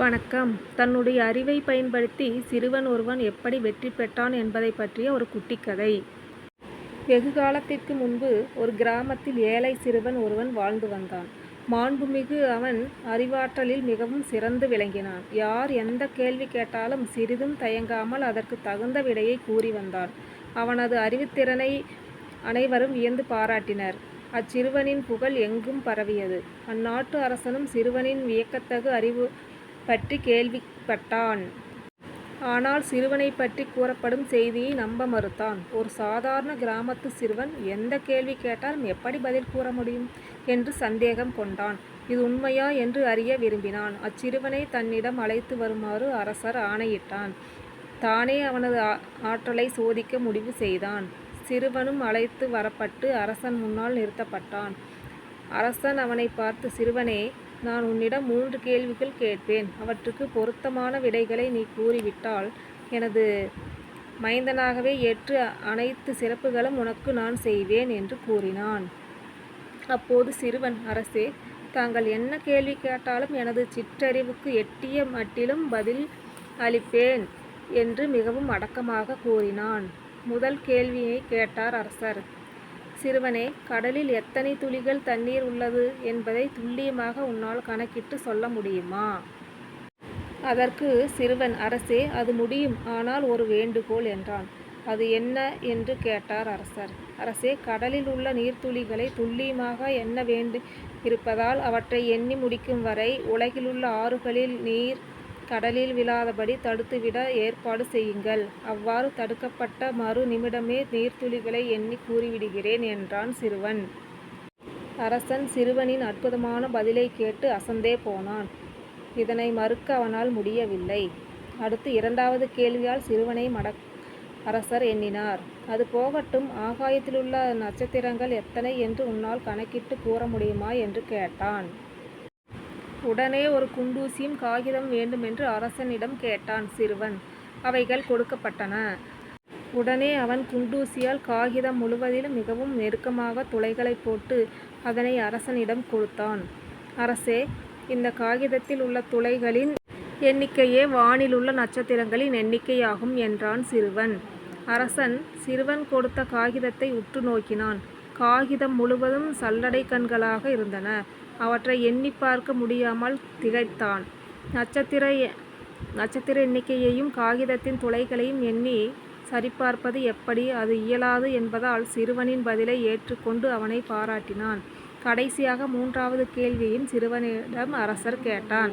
வணக்கம். தன்னுடைய அறிவை பயன்படுத்தி சிறுவன் ஒருவன் எப்படி வெற்றி பெற்றான் என்பதை பற்றிய ஒரு குட்டிக்கதை. வெகு காலத்திற்கு முன்பு ஒரு கிராமத்தில் ஏழை சிறுவன் ஒருவன் வாழ்ந்து வந்தான். மாண்புமிகு அவன் அறிவாற்றலில் மிகவும் சிறந்து விளங்கினான். யார் எந்த கேள்வி கேட்டாலும் சிறிதும் தயங்காமல் அதற்கு தகுந்த விடையை கூறி வந்தான். அவனது அறிவுத்திறனை அனைவரும் வியந்து பாராட்டினர். அச்சிறுவனின் புகழ் எங்கும் பரவியது. அந்நாட்டு அரசனும் சிறுவனின் வியக்கத்தகு அறிவு பற்றி கேள்விப்பட்டான். ஆனால் சிறுவனை பற்றி கூறப்படும் செய்தியை நம்ப மறுத்தான். ஒரு சாதாரண கிராமத்து சிறுவன் எந்த கேள்வி கேட்டாலும் எப்படி பதில் கூற முடியும் என்று சந்தேகம் கொண்டான். இது உண்மையா என்று அறிய விரும்பினான். அச்சிறுவனை தன்னிடம் அழைத்து வருமாறு அரசர் ஆணையிட்டான். தானே அவனது ஆ- ஆற்றலை சோதிக்க முடிவு செய்தான். சிறுவனும் அழைத்து வரப்பட்டு அரசன் முன்னால் நிறுத்தப்பட்டான். அரசன் அவனை பார்த்து சிறுவனே நான் உன்னிடம் மூன்று கேள்விகள் கேட்பேன் அவற்றுக்கு பொருத்தமான விடைகளை நீ கூறிவிட்டால் எனது மைந்தனாகவே ஏற்று அனைத்து சிறப்புகளும் உனக்கு நான் செய்வேன் என்று கூறினான். அப்போது சிறுவன் அரசே தாங்கள் என்ன கேள்வி கேட்டாலும் எனது சிற்றறிவுக்கு எட்டிய மட்டிலும் பதில் அளிப்பேன் என்று மிகவும் அடக்கமாக கூறினான். முதல் கேள்வியை கேட்டார் அரசர். சிறுவனே கடலில் எத்தனை துளிகள் தண்ணீர் உள்ளது என்பதை துல்லியமாக உன்னால் கணக்கிட்டு சொல்ல முடியுமா? அதற்கு சிறுவன் அரசே அது முடியும். ஆனால் ஒரு வேண்டுகோள் என்றான். அது என்ன? என்று கேட்டார் அரசர். அரசே கடலில் உள்ள நீர்த்துளிகளை துல்லியமாக எண்ண வேண்டு இருப்பதால் அவற்றை எண்ணி முடிக்கும் வரை உலகிலுள்ள ஆறுகளில் நீர் கடலில் விழாதபடி தடுத்துவிட ஏற்பாடு செய்யுங்கள். அவ்வாறு தடுக்கப்பட்ட மறு நிமிடமே நீர்த்துளிகளை எண்ணி கூறிவிடுகிறேன் என்றான் சிறுவன். அரசன் சிறுவனின் அற்புதமான பதிலை கேட்டு அசந்தே போனான். இதனை மறுக்க அவனால் முடியவில்லை. அடுத்து இரண்டாவது கேள்வியால் சிறுவனை மடக் அரசர் எண்ணினார். அது போகட்டும் ஆகாயத்திலுள்ள நட்சத்திரங்கள் எத்தனை என்று உன்னால் கணக்கிட்டு கூற முடியுமா? என்று கேட்டான். உடனே ஒரு குண்டூசியும் காகிதம் வேண்டுமென்று அரசனிடம் கேட்டான் சிறுவன். அவைகள் கொடுக்கப்பட்டன. உடனே அவன் குண்டூசியால் காகிதம் முழுவதிலும் மிகவும் நெருக்கமாக துளைகளை போட்டு அதனை அரசனிடம் கொடுத்தான். அரசே இந்த காகிதத்தில் உள்ள துளைகளின் எண்ணிக்கையே வானில் உள்ள நட்சத்திரங்களின் எண்ணிக்கையாகும் என்றான் சிறுவன். அரசன் சிறுவன் கொடுத்த காகிதத்தை உற்று நோக்கினான். காகிதம் முழுவதும் சல்லடை கண்களாக இருந்தன. அவற்றை எண்ணி பார்க்க முடியாமல் திகைத்தான். நட்சத்திர நட்சத்திர எண்ணிக்கையையும் காகிதத்தின் துளைகளையும் எண்ணி சரிபார்ப்பது எப்படி? அது இயலாது என்பதால் சிறுவனின் பதிலை ஏற்றுக்கொண்டு அவனை பாராட்டினான். கடைசியாக மூன்றாவது கேள்வியும் சிறுவனிடம் அரசர் கேட்டான்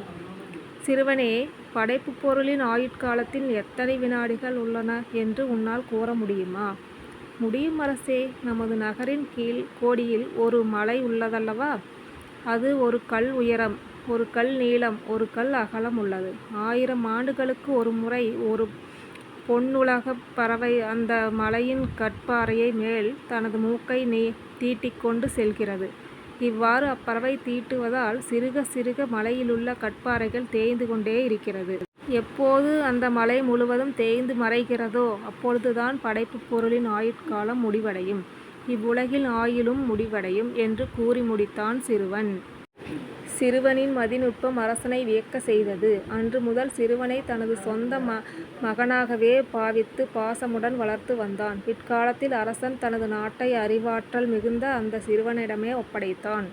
சிறுவனே படைப்பு பொருளின் ஆயுட்காலத்தில் எத்தனை வினாடிகள் உள்ளன என்று உன்னால் கூற முடியுமா? முடியும் அரசே நமது நகரின் கீழ் கோடியில் ஒரு மலை உள்ளதல்லவா? அது ஒரு கல் உயரம் ஒரு கல் நீளம் ஒரு கல் அகலம் உள்ளது. ஆயிரம் ஆண்டுகளுக்கு ஒரு முறை ஒரு பொன்னுலகப் பறவை அந்த மலையின் கற்பாறையை மேல் தனது மூக்கை நீ தீட்டிக்கொண்டு செல்கிறது. இவ்வாறு அப்பறவை தீட்டுவதால் சிறுக சிறுக மலையிலுள்ள கற்பாறைகள் தேய்ந்து கொண்டே இருக்கிறது. எப்போது அந்த மலை முழுவதும் தேய்ந்து மறைகிறதோ அப்பொழுதுதான் படைப்பு பொருளின் ஆயுட்காலம் முடிவடையும். இவ்வுலகில் ஆயுளும் முடிவடையும் என்று கூறி முடித்தான் சிறுவன். சிறுவனின் மதிநுட்பம் அரசனை வியக்க செய்தது. அன்று முதல் சிறுவனை தனது சொந்த ம மகனாகவே பாவித்து பாசமுடன் வளர்த்து வந்தான். பிற்காலத்தில் அரசன் தனது நாட்டை அறிவாற்றல் மிகுந்த அந்த சிறுவனிடமே ஒப்படைத்தான்.